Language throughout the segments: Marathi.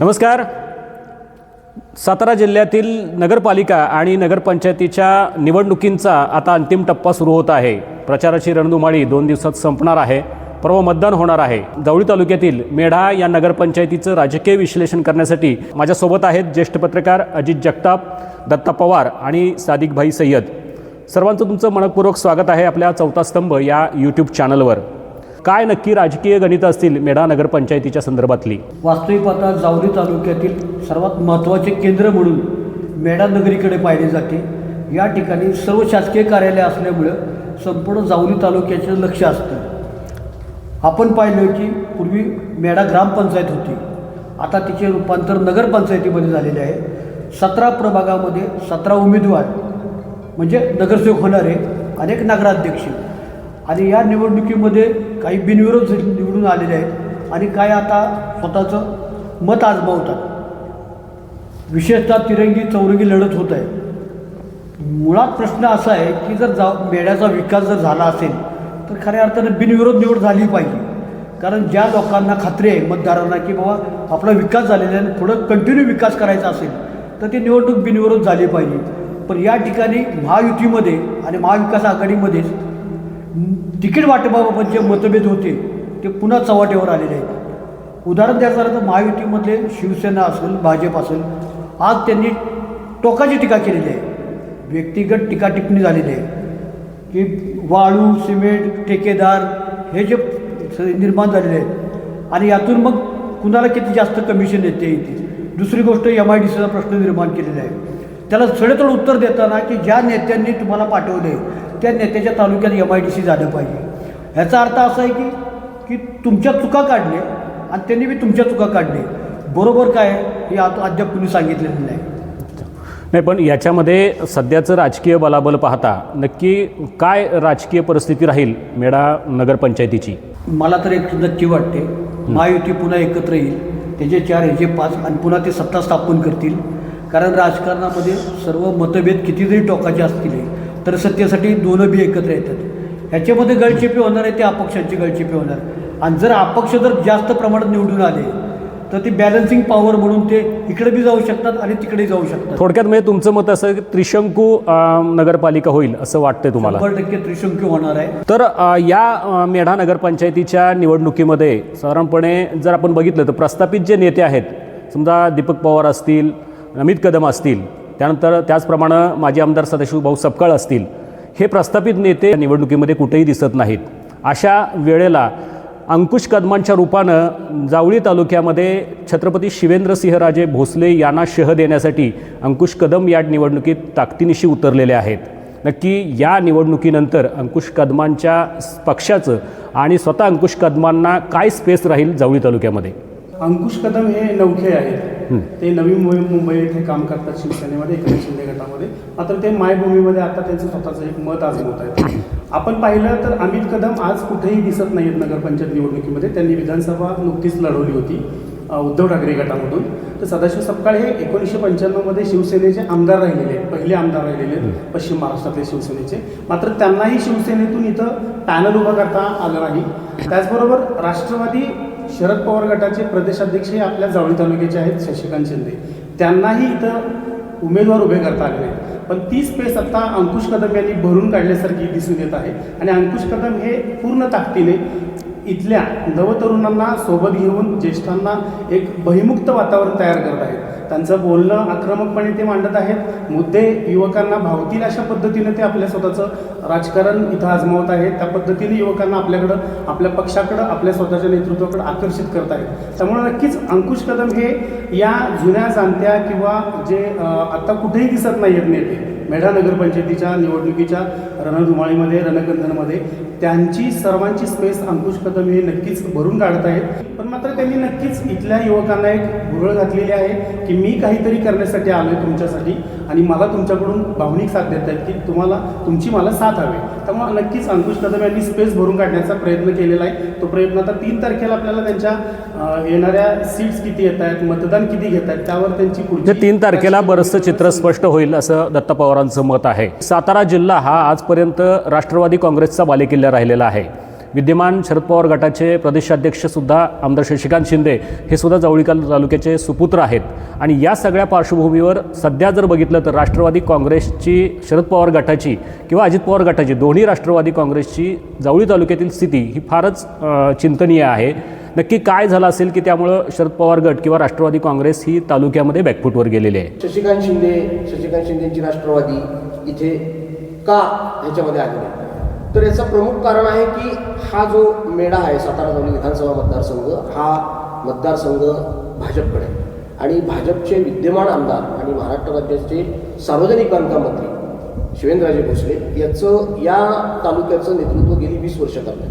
नमस्कार. सातारा जिल्ह्यातील नगरपालिका आणि नगरपंचायतीच्या निवडणुकींचा आता अंतिम टप्पा सुरू होत आहे. प्रचाराची रणधुमाळी दोन दिवसात संपणार आहे. परवा मतदान होणार आहे. जावळी तालुक्यातील मेढा या नगरपंचायतीचं राजकीय विश्लेषण करण्यासाठी माझ्यासोबत आहेत ज्येष्ठ पत्रकार अजित जगताप दत्ता पवार आणि सादिकभाई सय्यद. सर्वांचं तुमचं मनपूर्वक स्वागत आहे आपल्या चौथा स्तंभ या यूट्यूब चॅनलवर काय नक्की राजकीय गणित असतील मेढा नगरपंचायतीच्या संदर्भातली? वास्तविक आता जावली तालुक्यातील सर्वात महत्त्वाचे केंद्र म्हणून मेढा नगरीकडे पाहिले जाते. या ठिकाणी सर्व शासकीय कार्यालय असल्यामुळं संपूर्ण जावली तालुक्याचं लक्ष असतं. आपण पाहिलं की पूर्वी मेढा ग्रामपंचायत होती. आता तिचे रूपांतर नगरपंचायतीमध्ये झालेले आहे. सतरा प्रभागामध्ये सतरा उमेदवार म्हणजे नगरसेवक होणारे अनेक नगराध्यक्ष. आणि या निवडणुकीमध्ये काही बिनविरोध निवडून आलेले आहेत आणि काय आता स्वतःचं मत आजमावतात. विशेषतः तिरंगी चौरंगी लढत होत आहे. मुळात प्रश्न असा आहे की जर जा मेढ्याचा विकास जर झाला असेल तर खऱ्या अर्थानं बिनविरोध निवड झाली पाहिजे. कारण ज्या लोकांना खात्री आहे मतदारांना की बाबा आपला विकास झालेला आहे आणि पुढं कंटिन्यू विकास करायचा असेल तर ती निवडणूक बिनविरोध झाली पाहिजे. पण या ठिकाणी महायुतीमध्ये आणि महाविकास आघाडीमध्येच तिकीट वाटपाबाबत जे मतभेद होते ते पुन्हा चव्हाट्यावर आलेले आहेत. उदाहरण द्यायचं झालं तर महायुतीमधले शिवसेना असेल भाजप असेल आज त्यांनी टोकाची टीका केलेली आहे. व्यक्तिगत टीका टिप्पणी झालेली आहे. की वाळू सिमेंट ठेकेदार हे जे निर्माण झालेले आहेत. आणि यातून मग कुणाला किती जास्त कमिशन येते येते दुसरी गोष्ट एम आय डी सीचा प्रश्न निर्माण केलेला आहे. त्याला सडेतोड उत्तर देताना की ज्या नेत्यांनी तुम्हाला पाठवले त्या नेत्याच्या तालुक्यात एम आय डी सी झालं पाहिजे. ह्याचा अर्थ असा आहे की की तुमच्या चुका काढणे आणि त्यांनी बी तुमच्या चुका काढणे बरोबर काय हे आता अद्याप कुणी सांगितलेलं नाही. नाही पण याच्यामध्ये सध्याचं राजकीय बलाबल पाहता नक्की काय राजकीय परिस्थिती राहील मेढा नगरपंचायतीची? मला तर एक नक्की वाटते महायुती पुन्हा एकत्र येईल. त्याचे चार ह्याचे पाच आणि पुन्हा ते सत्ता स्थापन करतील. कारण राजकारणामध्ये सर्व मतभेद किती जरी टोकाचे असतील. तर सत्तेसाठी दोन बी एकत्र येतात. ह्याच्यामध्ये गळचेपी होणार आहे ते अपक्षांची गळचेपी होणार. आणि जर अपक्ष जर जास्त प्रमाणात निवडून आले तर ती बॅलन्सिंग पॉवर म्हणून ते इकडे बी जाऊ शकतात आणि तिकडे जाऊ शकतात. थोडक्यात म्हणजे तुमचं मत असं की त्रिशंकू नगरपालिका होईल असं वाटतंय तुम्हाला? शंभर टक्के त्रिशंकी होणार आहे. तर अ, या मेढा नगरपंचायतीच्या निवडणुकीमध्ये साधारणपणे जर आपण बघितलं तर प्रस्थापित जे नेते आहेत समजा दीपक पवार असतील अमित कदम असतील त्यानंतर त्याचप्रमाणे माजी आमदार सदाशिव भाऊ सपकाळ असतील हे प्रस्थापित नेते निवडणुकीमध्ये कुठेही दिसत नाहीत. अशा वेळेला अंकुश कदमांच्या रूपानं जावळी तालुक्यामध्ये छत्रपती शिवेंद्रसिंहराजे भोसले यांना शह देण्यासाठी अंकुश कदम या निवडणुकीत ताकदीनिशी उतरलेले आहेत. नक्की या निवडणुकीनंतर अंकुश कदमांच्या पक्षाचं आणि स्वतः अंकुश कदमांना काय स्पेस राहील जावळी तालुक्यामध्ये? अंकुश कदम हे नौखे आहेत. ते नवी मुंबई मुंबई येथे काम करतात शिवसेनेमध्ये एकनाथ शिंदे गटामध्ये. मात्र ते मायभूमीमध्ये आता त्यांचं स्वतःचं एक मत आजमवत आहेत. आपण पाहिलं तर अमित कदम आज कुठेही दिसत नाहीत नगरपंचायत निवडणुकीमध्ये. त्यांनी विधानसभा नुकतीच लढवली होती उद्धव ठाकरे गटामधून. तर सदाशिव सपकाळ हे एकोणीसशे पंच्याण्णवमध्ये शिवसेनेचे आमदार राहिलेले आहेत. पहिले आमदार राहिलेले आहेत पश्चिम महाराष्ट्रातले शिवसेनेचे. मात्र त्यांनाही शिवसेनेतून इथं पॅनल उभं करता आलं नाही. त्याचबरोबर राष्ट्रवादी शरद पवार गटाचे प्रदेशाध्यक्ष हे आपल्या जावळी तालुक्याचे आहेत शशिकांत शिंदे. त्यांनाही इथं उमेदवार उभे करता आले नाहीत. पण ती स्पेस आता अंकुश कदम यांनी भरून काढल्यासारखी दिसून येत आहे. आणि अंकुश कदम हे पूर्ण ताकदीने इथल्या नवतरुणांना सोबत घेऊन ज्येष्ठांना एक बहिमुक्त वातावरण तयार करत आहेत. त्यांचं बोलणं आक्रमकपणे ते मांडत आहेत. मुद्दे युवकांना भावतील अशा पद्धतीने ते आपल्या स्वतःचं राजकारण इथं आजमावत आहेत. त्या पद्धतीने युवकांना आपल्याकडं आपल्या पक्षाकडं आपल्या स्वतःच्या नेतृत्वाकडं आकर्षित करत आहेत. त्यामुळे नक्कीच अंकुश कदम हे या जुन्या जाणत्या किंवा जे आत्ता कुठेही दिसत नाही आहेत नेते मेढा नगरपंचायतीच्या निवडणुकीच्या रणधुमाळीमध्ये रणकंधनमध्ये त्यांची सर्वांची स्पेस अंकुश कदम हे नक्कीच भरून काढत आहेत. पण मात्र त्यांनी नक्कीच इथल्या युवकांना एक भुरळ घातलेली आहे की मी काहीतरी करण्यासाठी आलो आहे तुमच्यासाठी. आणि मला तुमच्याकडून भावनिक साथ देत आहेत की तुम्हाला तुमची मला साथ हवी त्यामुळे नक्कीच अंकुश कदम यांनी स्पेस भरून काढण्याचा प्रयत्न केलेला आहे. तो प्रयत्न आता तीन तारखेला आपल्याला त्यांच्या येणाऱ्या सीट्स किती येत आहेत मतदान किती घेत आहेत त्यावर त्यांची म्हणजे पुढची तीन तारखेला बरंचसं चित्र स्पष्ट होईल असं दत्ता पवारांचं मत आहे. सातारा जिल्हा हा आजपर्यंत राष्ट्रवादी काँग्रेसचा बालेकिल्ला राहिलेला आहे. विद्यमान शरद पवार गटाचे प्रदेशाध्यक्षसुद्धा आमदार शशिकांत शिंदे हे सुद्धा जवळीकाल तालुक्याचे सुपुत्र आहेत. आणि या सगळ्या पार्श्वभूमीवर सध्या जर बघितलं तर राष्ट्रवादी काँग्रेसची शरद पवार गटाची किंवा अजित पवार गटाची दोन्ही राष्ट्रवादी काँग्रेसची जावळी तालुक्यातील स्थिती ही फारच चिंतनीय आहे. नक्की काय झालं असेल की त्यामुळं शरद पवार गट किंवा राष्ट्रवादी काँग्रेस ही तालुक्यामध्ये बॅकफूटवर गेलेली आहे? शशिकांत शिंदे शशिकांत शिंदेची राष्ट्रवादी इथे का ह्याच्यामध्ये आलेली तर याचं प्रमुख कारण आहे की हा जो मेढा आहे सातारा जवळ विधानसभा मतदारसंघ हा मतदारसंघ भाजपकडे. आणि भाजपचे विद्यमान आमदार आणि महाराष्ट्र राज्याचे सार्वजनिक बांधकाम मंत्री शिवेंद्रराजे भोसले याचं या तालुक्याचं नेतृत्व गेली वीस वर्ष करतात.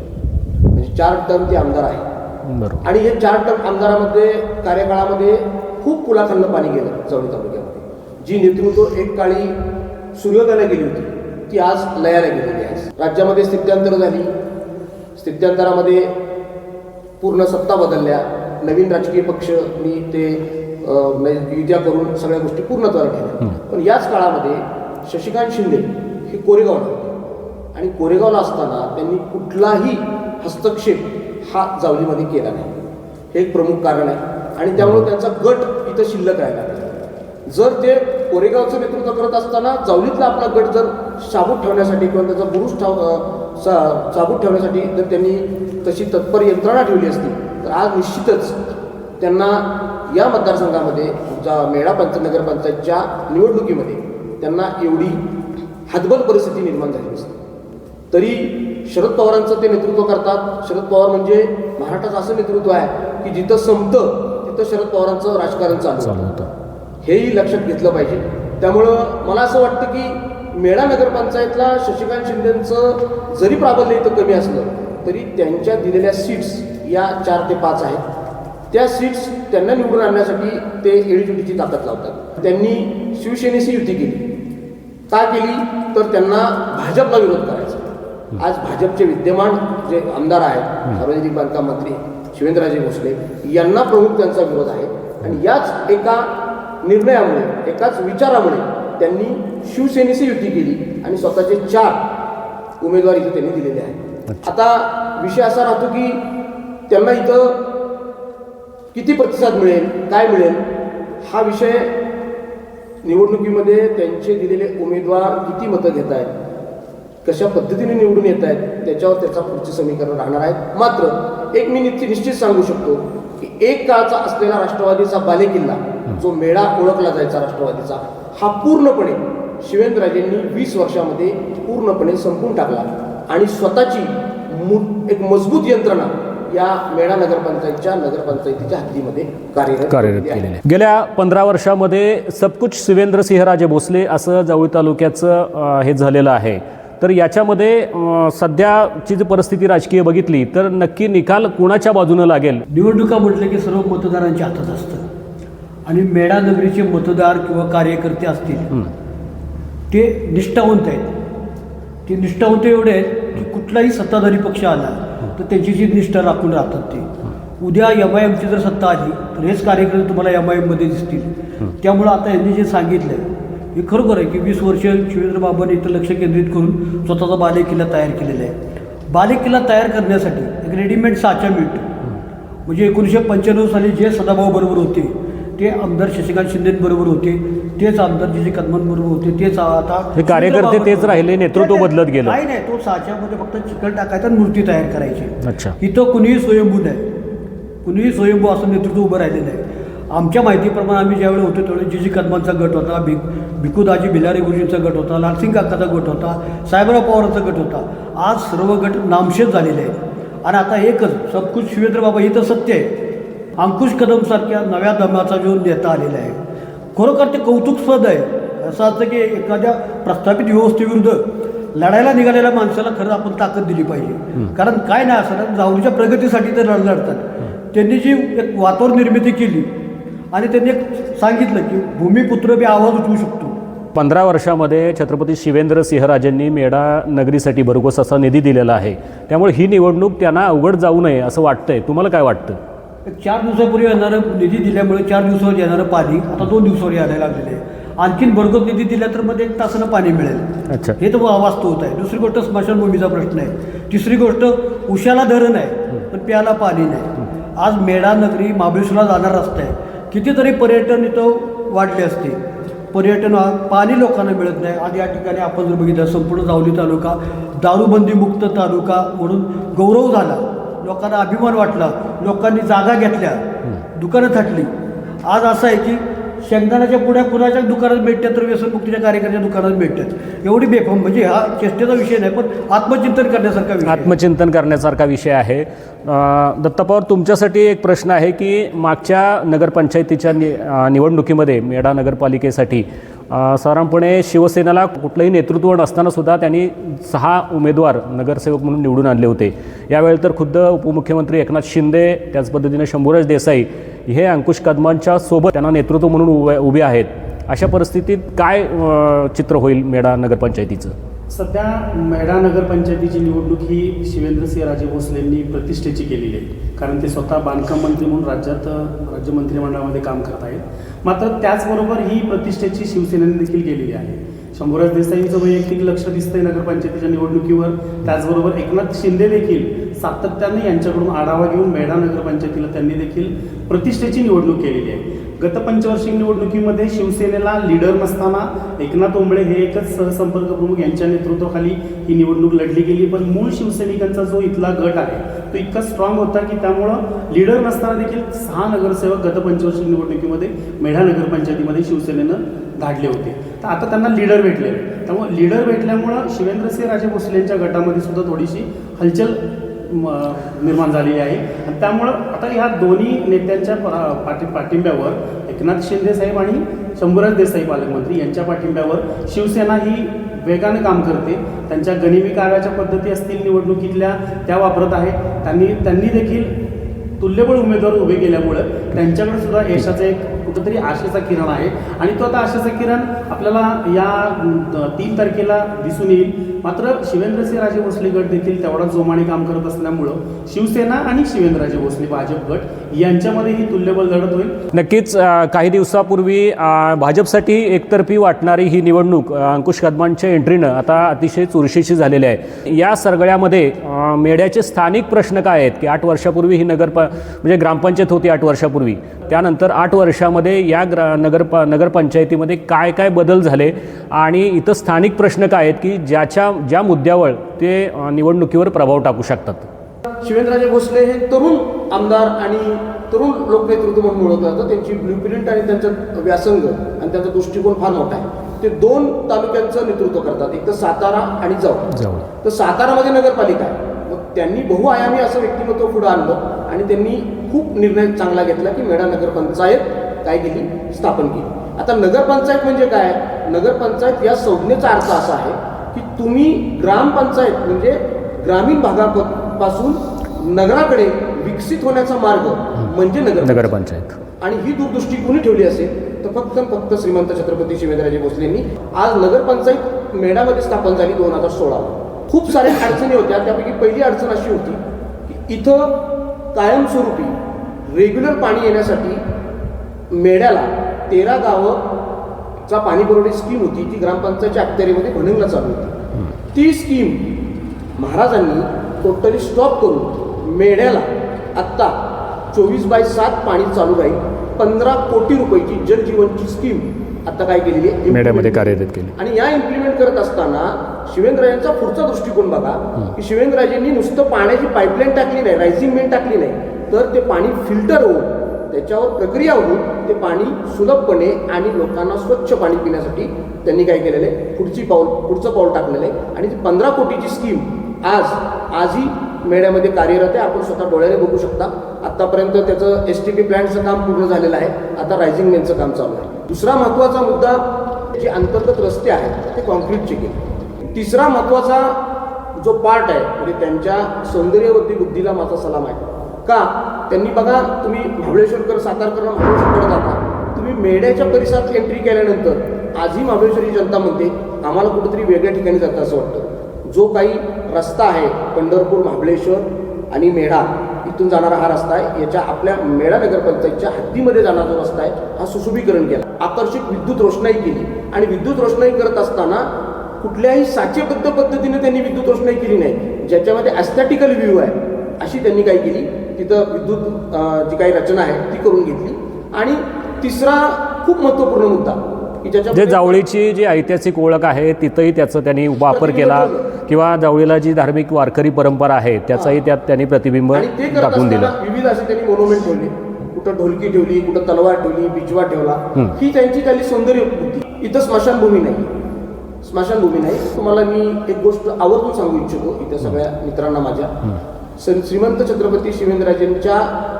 म्हणजे चार टर्म ते आमदार आहे आणि हे चार टर्म आमदारामध्ये कार्यकाळामध्ये खूप पुलाखालनं पाणी गेलं चवळी तालुक्यामध्ये. जी नेतृत्व एक काळी सूर्योदयाला गेली होती ती आज लयाला आहे राज्यामध्ये स्थित्यांतर झाली. स्थित्यांतरामध्ये पूर्ण सत्ता बदलल्या. नवीन राजकीय पक्षनी ते अं, म्हणजे युत्या करून सगळ्या गोष्टी पूर्णत्वाला ठेवल्या. पण याच काळामध्ये शशिकांत शिंदे हे कोरेगावला होते. आणि कोरेगावला असताना त्यांनी कुठलाही हस्तक्षेप हा जावलीमध्ये केला नाही. हे एक प्रमुख कारण आहे. आणि त्यामुळे त्यांचा गट इथं शिल्लक राहिला. नाही. जर ते कोरेगावचं नेतृत्व करत असताना जावलीतला आपला गट जर साबूत ठेवण्यासाठी किंवा त्याचा बुरुज ठाव सा साबूत ठेवण्यासाठी जर त्यांनी तशी तत्पर यंत्रणा ठेवली असती तर आज निश्चितच त्यांना या मतदारसंघामध्ये जा मेळा पंच नगरपंचायतच्या निवडणुकीमध्ये त्यांना एवढी हातबल परिस्थिती निर्माण झाली असते तरी शरद पवारांचं ते नेतृत्व करतात. शरद पवार म्हणजे महाराष्ट्राचं असं नेतृत्व आहे की जिथं संपतं तिथं शरद पवारांचं राजकारण चालू होतं. हेही लक्षात घेतलं पाहिजे. त्यामुळं मला असं वाटतं की मेळा नगरपंचायतला शशिकांत शिंदेचं जरी प्राबल्य इथं कमी असलं तरी त्यांच्या दिलेल्या सीट्स या चार ते पाच आहेत. त्या सीट्स त्यांना निवडून आणण्यासाठी ते एडीजुटीची ताकद लावतात. त्यांनी शिवसेनेशी युती केली. का केली? तर त्यांना भाजपला विरोध करायचा. आज भाजपचे विद्यमान जे आमदार आहेत सार्वजनिक बांधकाम मंत्री शिवेंद्रराजे भोसले यांना प्रमुख त्यांचा विरोध आहे. आणि याच एका निर्णयामुळे एकाच विचारामुळे त्यांनी शिवसेनेशी युती केली आणि स्वतःचे चार उमेदवार इथे त्यांनी दिलेले आहेत. आता विषय असा राहतो की त्यांना इथं किती प्रतिसाद मिळेल काय मिळेल हा विषय निवडणुकीमध्ये त्यांचे दिलेले उमेदवार किती मतं घेत आहेत कशा पद्धतीने निवडून येत आहेत त्याच्यावर त्याचा पुढचे समीकरण राहणार आहे मात्र एक मी निश्चित सांगू शकतो की एक काळचा असलेला राष्ट्रवादीचा बालेकिल्ला जो मेळा ओळखला जायचा राष्ट्रवादीचा हा पूर्णपणे शिवेंद्रराजेंनी वीस वर्षामध्ये पूर्णपणे संपून टाकला. आणि स्वतःची एक मजबूत यंत्रणा या मेळा नगरपंचायतच्या नगरपंचायतीच्या हद्दीमध्ये कार्यरत कार्यरत केलेली. गेल्या पंधरा वर्षामध्ये सबकुच शिवेंद्र सिंहराजे भोसले असं जावळी तालुक्याचं हे झालेलं आहे. तर याच्यामध्ये सध्याची जी परिस्थिती राजकीय बघितली तर नक्की निकाल कुणाच्या बाजूनं लागेल? निवडणुका म्हटलं की सर्व मतदारांच्या हातात असतं. आणि मेढा नगरीचे मतदार किंवा कार्यकर्ते असतील ते निष्ठावंत आहेत. ते निष्ठावंत एवढे आहेत की कुठलाही सत्ताधारी पक्ष आला तर त्यांची जी निष्ठा राखून राहतात ते. उद्या एम आय एमची जर सत्ता आली तर हेच कार्यकर्ते तुम्हाला एम आय एममध्ये दिसतील. त्यामुळं आता यांनी जे सांगितलं हे खरोखर आहे की वीस वर्ष शिवेंद्र बाबांनी इथं लक्ष केंद्रित करून स्वतःचा बालेकिल्ला तयार केलेला आहे. बालेकिल्ला तयार करण्यासाठी एक रेडीमेड साचा मिळतो. म्हणजे एकोणीसशे पंच्याण्णव साली जे सदाभाऊ बरोबर होते ते आमदार शशिकांत शिंदेबरोबर होते तेच आमदार जे जे कदमांबरोबर होते तेच आता हे कार्यकर्ते तेच राहिले, नेतृत्व बदलत गेलं. नाही नाही तो साच्यामध्ये फक्त चिकन टाकायचा आणि मूर्ती तयार करायची. अच्छा. इथं कुणीही स्वयंभू नाही. कुणीही स्वयंभू असं नेतृत्व उभं राहिलेलं आहे. आमच्या माहितीप्रमाणे आम्ही ज्यावेळी होतो त्यावेळी जी जी कदमांचा गट होता भिक भिकूदाजी भिलारे गुरुजींचा गट होता लालसिंग काकाचा गट होता साहेबराव पवारांचा गट होता. आज सर्व गट नामशेष झालेले आहेत. आणि आता एकच सबकुच शिवेंद्र बाबा ही तर सत्य आहे. अंकुश कदमसारख्या नव्या दमाचा जो नेता आलेला आहे. खरोखर ते कौतुकस्पद आहे. असं असतं की एखाद्या प्रस्थापित व्यवस्थेविरुद्ध लढायला निघालेल्या माणसाला खरं आपण ताकद दिली पाहिजे. कारण काय नाही असं जाऊच्या प्रगतीसाठी ते लढ लढतात. त्यांनी जी एक वातावरण निर्मिती केली आणि त्यांनी एक सांगितलं की भूमिपुत्र बी आवाज उठवू शकतो. पंधरा वर्षामध्ये छत्रपती शिवेंद्र सिंहराजेंनी मेढा नगरीसाठी भरघोस असा निधी दिलेला आहे. त्यामुळे ही निवडणूक त्यांना अवघड जाऊ नये असं वाटतंय. तुम्हाला काय वाटतं? चार दिवसापूर्वी येणारं निधी दिल्यामुळे चार दिवसावर येणारं पाणी आता दोन दिवसावर यायला लागलेलं आहे. आणखीन भरघोस निधी दिला तर मध्ये एक तासानं पाणी मिळेल. अच्छा. हे तर वा- वास्तवत आहे. दुसरी गोष्ट स्मशानभूमीचा प्रश्न आहे. तिसरी गोष्ट उशाला धरण आहे पण प्याला पाणी नाही. आज मेढा नगरी महाबळेश्वरला जाणारा रस्ता आहे. कितीतरी पर्यटन इथं वाढले असते. पर्यटन पाणी लोकांना मिळत नाही. आज या ठिकाणी आपण जर बघितलं संपूर्ण जावली तालुका दारूबंदीमुक्त तालुका म्हणून गौरव झाला. लोकांना अभिमान वाटला. लोकांनी जागा घेतल्या. दुकानं थाटली. आज असं आहे की शेंगदाण्याच्या पुढ्या कुणाच्या दुकानात भेटतात तर व्यसनमुक्तीच्या कार्यकर्त्याच्या दुकानात भेटतात. एवढी बेफम म्हणजे हा चेष्टेचा विषय नाही पण आत्मचिंतन करण्यासारखा विषय आत्मचिंतन करण्यासारखा विषय आहे. दत्तापवार तुमच्यासाठी एक प्रश्न आहे की मागच्या नगरपंचायतीच्या नि निवडणुकीमध्ये मेढा नगरपालिकेसाठी साधारणपणे शिवसेनेला कुठलंही नेतृत्व नसताना सुद्धा त्यांनी सहा उमेदवार नगरसेवक म्हणून निवडून आणले होते. यावेळी तर खुद्द उपमुख्यमंत्री एकनाथ शिंदे त्याच पद्धतीने शंभूराज देसाई हे अंकुश कदमांच्या सोबत त्यांना नेतृत्व म्हणून उभे उभे आहेत. अशा परिस्थितीत काय चित्र होईल मेढा नगरपंचायतीचं? सध्या मेढा नगरपंचायतीची निवडणूक ही शिवेंद्रसिंह राजे भोसलेंनी प्रतिष्ठेची केलेली आहे. कारण ते स्वतः बांधकाम मंत्री म्हणून राज्यात राज्य मंत्रिमंडळामध्ये काम करत आहेत. मात्र त्याचबरोबर ही प्रतिष्ठेची शिवसेनेने देखील केलेली आहे. शंभूराज देसाईंचं वैयक्तिक लक्ष दिसतंय नगरपंचायतीच्या निवडणुकीवर. त्याचबरोबर एकनाथ शिंदे देखील सातत्याने यांच्याकडून आढावा घेऊन मेढा नगरपंचायतीला त्यांनी देखील प्रतिष्ठेची निवडणूक केलेली आहे. गत पंचवार्षिक निवडणुकीमध्ये शिवसेनेला लीडर नसताना एकनाथ ओंबळे हे एकच सहसंपर्क प्रमुख यांच्या नेतृत्वाखाली ही निवडणूक लढली गेली पण मूळ शिवसैनिकांचा जो इथला गट आहे तो इतका स्ट्रॉंग होता की त्यामुळं लीडर नसताना देखील सहा नगरसेवक गत पंचवार्षिक निवडणुकीमध्ये मेढा नगरपंचायतीमध्ये शिवसेनेनं धाडले होते. तर आता त्यांना लीडर भेटले. त्यामुळं लीडर भेटल्यामुळं शिवेंद्रसिंह राजे भोसले यांच्या गटामध्ये सुद्धा थोडीशी हलचल निर्माण झालेली आहे. आणि त्यामुळं आता ह्या दोन्ही नेत्यांच्या पाठी पाठिंब्यावर एकनाथ शिंदे साहेब आणि शंभूराज देसाई पालकमंत्री यांच्या पाठिंब्यावर शिवसेना ही वेगाने काम करते. त्यांच्या गनिमी कार्याच्या पद्धती असतील निवडणुकीतल्या त्या वापरत आहेत. त्यांनी त्यांनी देखील तुल्यबळ उमेदवार उभे केल्यामुळं त्यांच्याकडे सुद्धा यशाचं एक कुठंतरी आशेचा किरण आहे. आणि तो आता आशेचा किरण आपल्याला या तीन तारखेला दिसून येईल. मात्र शिवेंद्रसिंह राजे भोसले गट देखील तेवढा जोमाने काम करत असल्यामुळं शिवसेना आणि शिवेंद्रराजे भोसले भाजप गट यांच्यामध्ये ही तुल्यबल लढत होईल. नक्कीच काही दिवसापूर्वी भाजपसाठी एकतर्फी वाटणारी ही निवडणूक अंकुश कदमांच्या एंट्रीनं आता अतिशय चुरशीची झालेली आहे. या सगळ्यामध्ये मेढ्याचे स्थानिक प्रश्न काय आहेत? की आठ वर्षापूर्वी ही नगर प म्हणजे ग्रामपंचायत होती आठ वर्षापूर्वी. त्यानंतर आठ वर्षामध्ये या ग्रा नगर प नगरपंचायतीमध्ये काय काय बदल झाले? आणि इथं स्थानिक प्रश्न काय आहेत की ज्याच्या ज्या मुद्द्यावर ते निवडणुकीवर प्रभाव टाकू शकतात? शिवेंद्रराजे भोसले हे तरुण आमदार आणि तरुण लोकनेतृत्व म्हणून ओळखलं जातं. त्यांची ब्ल्यूप्रिंट आणि त्यांचं व्यासंग आणि त्यांचा दृष्टिकोन फार मोठा आहे. ते दोन तालुक्यांचं नेतृत्व करतात. एक तर सातारा आणि जवळ. तर सातारामध्ये नगरपालिका आहे. मग त्यांनी बहुआयामी असं व्यक्तिमत्व पुढं आणलं आणि त्यांनी खूप निर्णय चांगला घेतला की मेढा नगरपंचायत काय केली? स्थापन केली. आता नगरपंचायत म्हणजे काय? नगरपंचायत या संज्ञेचा अर्थ असा आहे की तुम्ही ग्रामपंचायत म्हणजे ग्रामीण भागापासून नगराकडे विकसित होण्याचा मार्ग म्हणजे नगर नगरपंचायत. आणि ही दूरदृष्टी कुणी ठेवली असेल? तर फक्त फक्त श्रीमंत छत्रपती शिवेंद्रराजे भोसलेंनी. आज नगरपंचायत मेढामध्ये स्थापन झाली दोन हजार सोळाला खूप साऱ्या अडचणी होत्या. त्यापैकी पहिली अडचण अशी होती की इथं कायमस्वरूपी रेग्युलर पाणी येण्यासाठी मेढ्याला तेरा गावं चा पाणी पुरवठी स्कीम होती ती ग्रामपंचायतच्या अखत्यारीमध्ये भणंगला चालू होती. ती स्कीम महाराजांनी टोटली स्टॉप करून मेढ्याला आत्ता चोवीस बाय सात पाणी चालू राहील पंधरा कोटी रुपयाची जलजीवनची स्कीम आता काय केलेली आहे? मेढ्यामध्ये कार्यरत केली. आणि या इम्प्लिमेंट करत असताना शिवेंद्रराजांचा पुढचा दृष्टिकोन बघा. की शिवेंद्रराजेंनी नुसतं पाण्याची पाईपलाईन टाकली नाही रायझिंग मेन टाकली नाही तर ते पाणी फिल्टर होऊन त्याच्यावर प्रक्रिया होऊन ते पाणी सुलभपणे आणि लोकांना स्वच्छ पाणी पिण्यासाठी त्यांनी काय केलेलं? आहे पुढची पाऊल पुढचं पाऊल टाकलेलं. आहे आणि ती पंधरा कोटीची स्कीम आज आजही मेळ्यामध्ये कार्यरत आहे. आपण स्वतः डोळ्याने बघू शकता. आत्तापर्यंत त्याचं एस टी पी प्लॅन्टचं काम पूर्ण झालेलं आहे. आता रायझिंग मेनचं काम चालू आहे. दुसरा महत्त्वाचा मुद्दा जे अंतर्गत रस्ते आहेत ते कॉन्क्रीटचे केले. तिसरा महत्त्वाचा जो पार्ट आहे म्हणजे त्यांच्या सौंदर्यवरती बुद्धीला माझा सलाम आहे. का? त्यांनी बघा तुम्ही महाबळेश्वरकर सातारकर महाबळेश्वरकडे जाता. तुम्ही मेढ्याच्या परिसरात एंट्री केल्यानंतर आजही महाबळेश्वरी जनता म्हणते आम्हाला कुठेतरी वेगळ्या ठिकाणी जातं असं वाटतं. जो काही रस्ता आहे पंढरपूर महाबळेश्वर आणि मेढा इथून जाणारा हा रस्ता आहे. याच्या आपल्या मेळा नगरपंचायतच्या हद्दीमध्ये जाणारा जो रस्ता आहे हा सुशोभीकरण केला. आकर्षक विद्युत रोषणाई केली. आणि विद्युत रोषणाई करत असताना कुठल्याही साचेबद्ध पद्धतीने त्यांनी विद्युत रोषणाई केली नाही ज्याच्यामध्ये अस्थॅटिकल व्ह्यू आहे अशी त्यांनी काय केली? तिथं विद्युत जी काही रचना आहे ती करून घेतली. आणि तिसरा खूप महत्त्वपूर्ण मुद्दा की जे जावळीची जी ऐतिहासिक ओळख आहे तिथंही त्याचं त्यांनी वापर केला किंवा जावळीला जी धार्मिक वारकरी परंपरा आहे त्याचाही त्यात त्यांनी प्रतिबिंब दाखवून दिलं. विविध असे त्यांनी मोनोमेंट ठेवले. कुठं ढोलकी ठेवली कुठं तलवार ठेवली बिजवा ठेवला. ही. त्यांची त्याली सौंदर्य होती इथं स्मशानभूमी नाही. स्मशानभूमी नाही. तुम्हाला मी एक गोष्ट आवर्जून सांगू इच्छितो इथं सगळ्या मित्रांना माझ्या. श्री- श्रीमंत छत्रपती शिवेंद्रराजेंच्या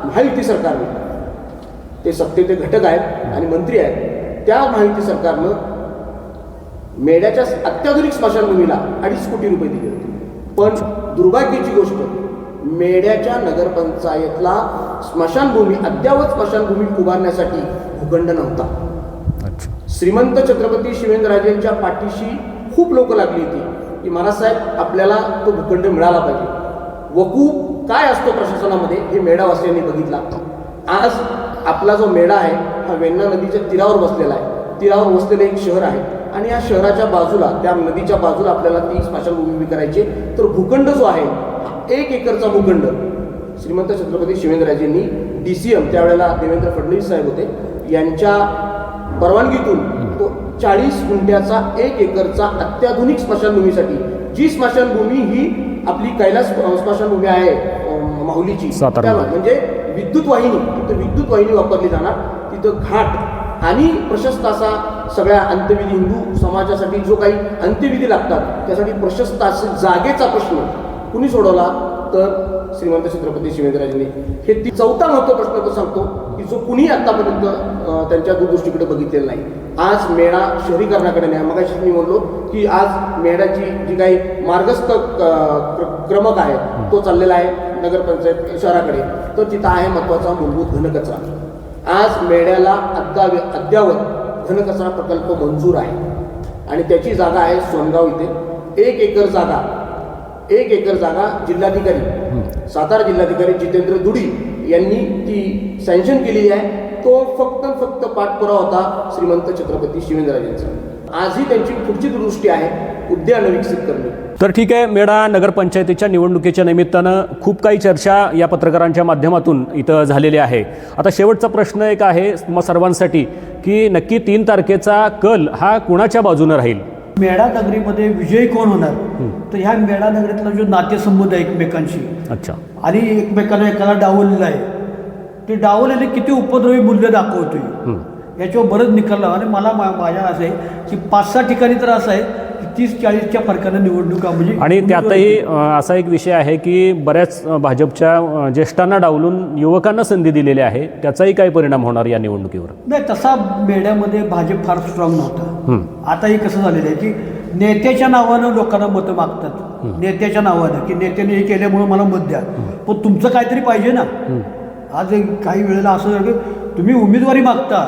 महायुती सरकारने ते सत्तेचे घटक आहेत आणि मंत्री आहेत त्या महायुती सरकारनं मेढ्याच्या अत्याधुनिक स्मशानभूमीला अडीच कोटी रुपये दिले होते. पण दुर्भाग्याची गोष्ट मेढ्याच्या नगरपंचायतला स्मशानभूमी अद्यावत स्मशानभूमी उभारण्यासाठी भूखंड नव्हता. श्रीमंत छत्रपती शिवेंद्रराजेंच्या पाठीशी खूप लोक लागली होती की महाराजसाहेब आपल्याला तो भूखंड मिळाला पाहिजे. वकूफ काय असतो प्रशासनामध्ये? हे मेढावासियांनी बघितला. आज आपला जो मेढा आहे हा वेण्णा नदीच्या तीरावर बसलेला आहे. तीरावर वसलेलं एक शहर आहे. आणि या शहराच्या बाजूला त्या नदीच्या बाजूला आपल्याला ती स्मशानभूमी उभी करायची तर भूखंड जो आहे एक एकरचा भूखंड. श्रीमंत छत्रपती शिवेंद्रराजेंनी डी सी एम त्यावेळेला देवेंद्र फडणवीस साहेब होते यांच्या परवानगीतून तो चाळीस गुंठ्याचा एक एकरचा अत्याधुनिक स्मशानभूमीसाठी जी स्मशानभूमी ही आपली कैलास स्मशानभूमी आहे माहुलीची. म्हणजे विद्युत वाहिनी तिथं विद्युत वाहिनी वापरली जाणार. तिथं घाट आणि प्रशस्त असा सगळ्या अंत्यविधी हिंदू समाजासाठी जो काही अंत्यविधी लागतात त्यासाठी प्रशस्त असे जागेचा प्रश्न कुणी सोडवला तर श्रीमंत छत्रपती शिवेंद्रराजेंनी हे ती चौथा महत्त्व प्रश्न तो सांगतो की जो कुणी आतापर्यंत त्यांच्या दूरदृष्टीकडे बघितलेला नाही. आज मेळा शहरीकरणाकडे नाही. मग मी म्हणलो की आज मेळ्याची जी काही मार्गस्थ क्र- क्रमक आहे तो चाललेला आहे नगरपंचायत शहराकडे. तर तिथं आहे महत्त्वाचा मूलभूत घनकचरा. आज मेळ्याला अद्याव अद्यावत घनकचरा प्रकल्प मंजूर आहे. आणि त्याची जागा आहे सोनगाव इथे. एक एकर जागा एक एकर जागा जिल्हाधिकारी सातारा जिल्हाधिकारी जितेंद्र दुडी यांनी ती सँक्शन केलेली आहे. तो फक्त फक्त पाठपुरावा होता श्रीमंत छत्रपती शिवेंद्रराजेंचा. आजही त्यांची पुढची दृष्टी आहे उद्यान विकसित करणे. तर ठीक आहे मेढा नगरपंचायतीच्या निवडणुकीच्या निमित्तानं खूप काही चर्चा या पत्रकारांच्या माध्यमातून इथं झालेली आहे. आता शेवटचा प्रश्न एक आहे मग सर्वांसाठी की नक्की तीन तारखेचा कल हा कुणाच्या बाजूनं राहील? मेढा नगरीमध्ये विजयी कोण होणार? तर ह्या मेढा नगरीतला जो नातेसंबंध आहे एकमेकांशी. अच्छा. आणि एकमेकांना एकाला डावललेलं आहे. ते डावलेले किती उपद्रवी मूल्य दाखवतोय. याच्यावर बरंच निकाल. आणि मला माझ्या असं आहे की पाच सहा ठिकाणी तर असं आहे तीस चाळीसच्या फरकानं निवडणुका म्हणजे आणि त्यातही असा एक विषय आहे की बऱ्याच भाजपच्या ज्येष्ठांना डावलून युवकांना संधी दिलेली आहे. त्याचाही काय परिणाम होणार या निवडणुकीवर? नाही तसा मेढ्यामध्ये भाजप फार स्ट्रॉंग नव्हता. हं. आता हे कसं झालेलं आहे की नेत्याच्या नावानं लोकांना मतं मागतात. नेत्याच्या नावानं की नेत्याने हे केल्यामुळं मला मत द्या. पण तुमचं काहीतरी पाहिजे ना. आज एक काही वेळेला असं झालं की तुम्ही उमेदवारी मागता.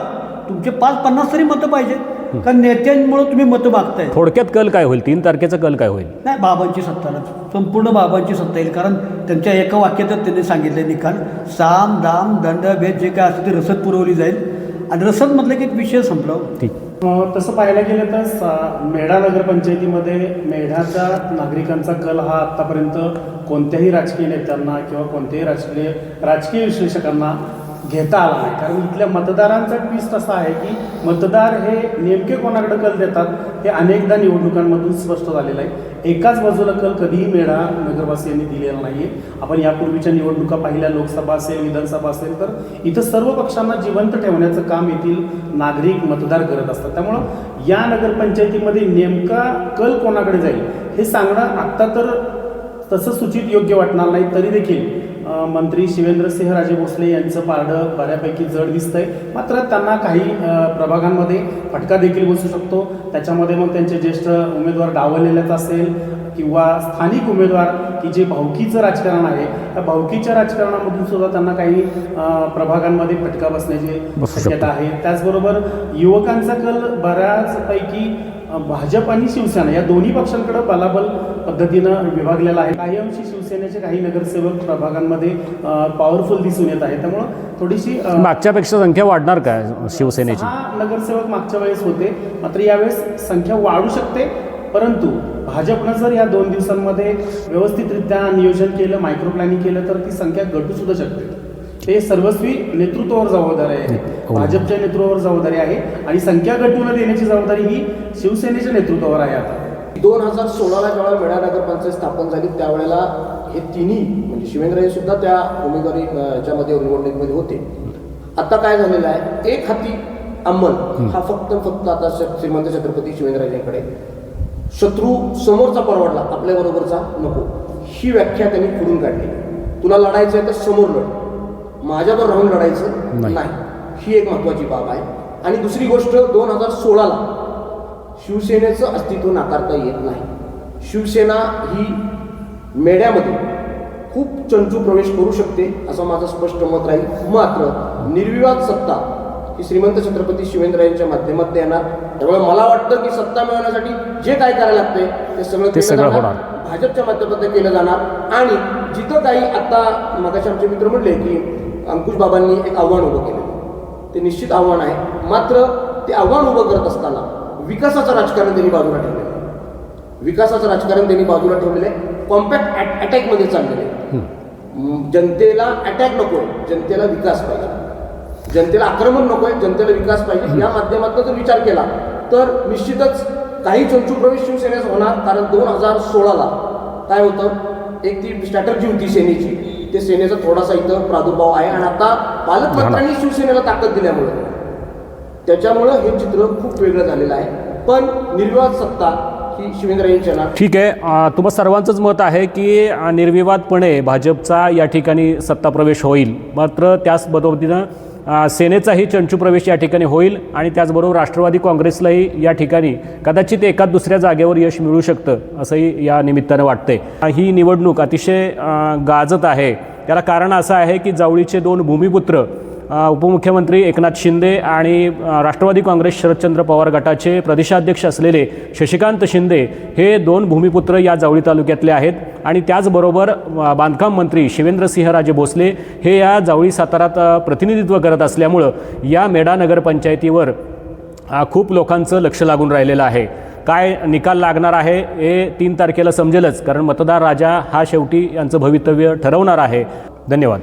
तुमचे पाच पन्नास तरी मतं पाहिजे कारण नेत्यांमुळं तुम्ही मतं मागताय. थोडक्यात कल काय होईल? तीन तारखेचा कल काय होईल? नाही बाबांची सत्ता संपूर्ण बाबांची सत्ता येईल. कारण त्यांच्या एका वाक्यातच त्यांनी सांगितले निकाल. साम दाम दंड भेद जे काय असतं ते रसद पुरवली जाईल. आणि रसद म्हटलं की विषय संपला ठीक. अ, तसं पाहायला गेलं तर सा- मेढा नगरपंचायतीमध्ये मेढ्याच्या नागरिकांचा कल हा आत्तापर्यंत कोणत्याही राजकीय नेत्यांना किंवा कोणत्याही राजकीय राजकीय विश्लेषकांना घेता आला नाही. कारण इथल्या मतदारांचा ट्विस्ट असा आहे की मतदार हे नेमके कोणाकडे कल देतात हे अनेकदा निवडणुकांमधून स्पष्ट झालेलं आहे. एकाच बाजूला कल कधीही मेळा नगरवासियांनी दिलेला नाही आहे आपण यापूर्वीच्या निवडणुका पाहिल्या लोकसभा असेल विधानसभा असेल तर इथं सर्व पक्षांना जिवंत ठेवण्याचं काम येथील नागरिक मतदार करत असतात. त्यामुळं या नगरपंचायतीमध्ये नेमका कल कोणाकडे जाईल हे सांगणं आत्ता तर तसं सूचित योग्य वाटणार नाही तरी देखील मंत्री शिवेंद्रसिंह राजे भोसले यांचं पारडं बऱ्यापैकी जड दिसतंय. मात्र त्यांना काही प्रभागांमध्ये फटका देखील बसू शकतो. त्याच्यामध्ये मग त्यांचे ज्येष्ठ उमेदवार डावललेलाच असेल किंवा स्थानिक उमेदवार की जे भावकीचं राजकारण आहे त्या भावकीच्या राजकारणामधून सुद्धा त्यांना काही प्रभागांमध्ये फटका बसण्याची बसू शक्यता आहे. त्याचबरोबर युवकांचा कल बऱ्याचपैकी भाजप आणि शिवसेना या दोन्ही पक्षांकडे बलाबल पद्धतीनं विभागलेला आहे. काही अंशी शिवसेनेचे काही नगरसेवक प्रभागांमध्ये पॉवरफुल दिसून येत आहे त्यामुळं थोडीशी मागच्यापेक्षा संख्या वाढणार काय शिवसेनेची? नगरसेवक मागच्या वेळेस होते. मात्र यावेळेस संख्या वाढू शकते. परंतु भाजपनं जर या दोन दिवसांमध्ये व्यवस्थितरित्या नियोजन केलं मायक्रो प्लॅनिंग केलं तर ती संख्या घटू सुद्धा शकते. ते सर्वस्वी नेतृत्वावर जबाबदारी आहे. हो. भाजपच्या नेतृत्वावर जबाबदारी आहे आणि संख्या घटू न देण्याची जबाबदारी ही शिवसेनेच्या नेतृत्वावर आहे आता. दोन हजार सोळाला जेव्हा मेळा नगरपंचायत स्थापन झाली त्यावेळेला हे तिन्ही म्हणजे शिवेंद्रराजे सुद्धा त्या उमेदवारी याच्यामध्ये निवडणुकीमध्ये होते. आता काय झालेलं आहे? एक हाती अंमल. हा फक्त फक्त आता श- श्रीमंत छत्रपती शिवेंद्रराजेंकडे शत्रू समोरचा परवडला आपल्या बरोबरचा नको. ही व्याख्या त्यांनी पुढून काढली. तुला लढायचं आहे तर समोर लढ. माझ्यावर राहून लढायचं नाही. ही एक महत्वाची बाब आहे आणि दुसरी गोष्ट दोन हजार सोळाला शिवसेनेचं अस्तित्व नाकारता येत नाही शिवसेना ही मेढ्यामध्ये खूप चंचू प्रवेश करू शकते असं माझं स्पष्ट मत राहील मात्र निर्विवाद सत्ता ही श्रीमंत छत्रपती शिवेंद्रायांच्या माध्यमात येणार त्यामुळे मला वाटतं की सत्ता मिळवण्यासाठी जे काय करायला लागते ते सगळं ते केलं सगळं जाणार. होणार. भाजपच्या माध्यमातून केलं जाणार आणि जिथं काही आता मगाशी आमचे मित्र म्हणले की अंकुश बाबांनी एक आव्हान उभं केलं. ते निश्चित आव्हान आहे. मात्र ते आव्हान उभं करत असताना विकासाचं राजकारण त्यांनी बाजूला ठेवलेलं आहे. विकासाचं राजकारण त्यांनी बाजूला ठेवलेलं आहे. कॉम्पॅक्ट अटॅकमध्ये चाललेलं आहे. जनतेला अटॅक नको जनतेला विकास पाहिजे. जनतेला आक्रमण नको आहे. जनतेला विकास पाहिजे. या माध्यमातून जर विचार केला तर निश्चितच काही चंचू प्रवेश शिवसेनेचा होणार. कारण दोन हजार सोळाला काय होतं? एक ती स्ट्रॅटर्जी होती सेनेची. ते सेनेचा थोडासा इथं प्रादुर्भाव आहे. आणि आता पालकमंत्र्यांनी शिवसेनेला ताकद दिल्यामुळे. त्याच्यामुळं हे चित्र खूप वेगळं झालेलं आहे. पण निर्विवाद सत्ता ही शिवेंद्र ठीक आहे. अ, तुम्हा सर्वांचंच मत आहे की निर्विवादपणे भाजपचा या ठिकाणी सत्ता प्रवेश होईल. मात्र त्याच अ, सेनेचाही चंचू प्रवेश या ठिकाणी होईल आणि त्याचबरोबर राष्ट्रवादी काँग्रेसलाही या ठिकाणी कदाचित एकाच दुसऱ्या जागेवर यश मिळू शकतं असंही या निमित्तानं वाटतंय. ही निवडणूक अतिशय गाजत आहे. त्याला कारण असं आहे की जावळीचे दोन भूमिपुत्र उपमुख्यमंत्री एकनाथ शिंदे आणि राष्ट्रवादी काँग्रेस शरदचंद्र पवार गटाचे प्रदेशाध्यक्ष असलेले शशिकांत शिंदे हे दोन भूमिपुत्र या जावळी तालुक्यातले आहेत. आणि त्याचबरोबर बांधकाम मंत्री शिवेंद्रसिंहराजे भोसले हे या जावळी सातारात प्रतिनिधित्व करत असल्यामुळं या मेढा नगरपंचायतीवर खूप लोकांचं लक्ष लागून राहिलेलं आहे. काय निकाल लागणार आहे हे तीन तारखेला समजेलच कारण मतदार राजा हा शेवटी यांचं भवितव्य ठरवणार आहे. धन्यवाद.